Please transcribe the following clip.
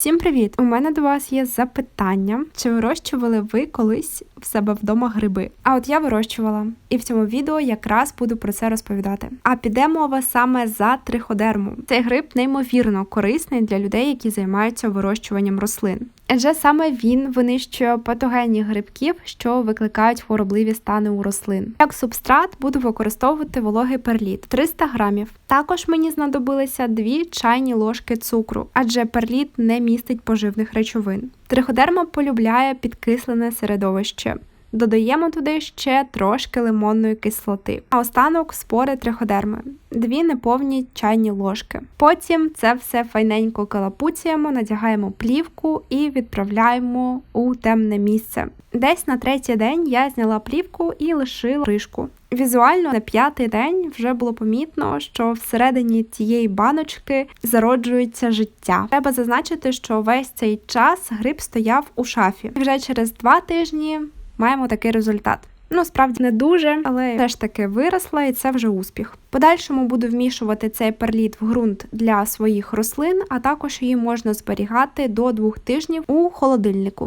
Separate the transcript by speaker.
Speaker 1: Всім привіт! У мене до вас є запитання: чи вирощували ви колись в себе вдома гриби? А от я вирощувала, і в цьому відео якраз буду про це розповідати. А піде мова саме за триходерму. Цей гриб неймовірно корисний для людей, які займаються вирощуванням рослин. Адже саме він винищує патогенні грибків, що викликають хворобливі стани у рослин. Як субстрат буду використовувати вологий перліт 300 грамів. Також мені знадобилися 2 чайні ложки цукру, адже перліт не містить поживних речовин. Триходерма полюбляє підкислене середовище. Додаємо туди ще трошки лимонної кислоти. А останок спори триходерми, дві неповні чайні ложки. Потім це все файненько калапуціємо, надягаємо плівку і відправляємо у темне місце. Десь на третій день я зняла плівку і лишила кришку. Візуально на п'ятий день вже було помітно, що всередині цієї баночки зароджується життя. Треба зазначити, що весь цей час гриб стояв у шафі. Вже через два тижні маємо такий результат. Ну, справді не дуже, але все ж таки виросла, і це вже успіх. Подальшому буду вмішувати цей перліт в ґрунт для своїх рослин, а також її можна зберігати до двох тижнів у холодильнику.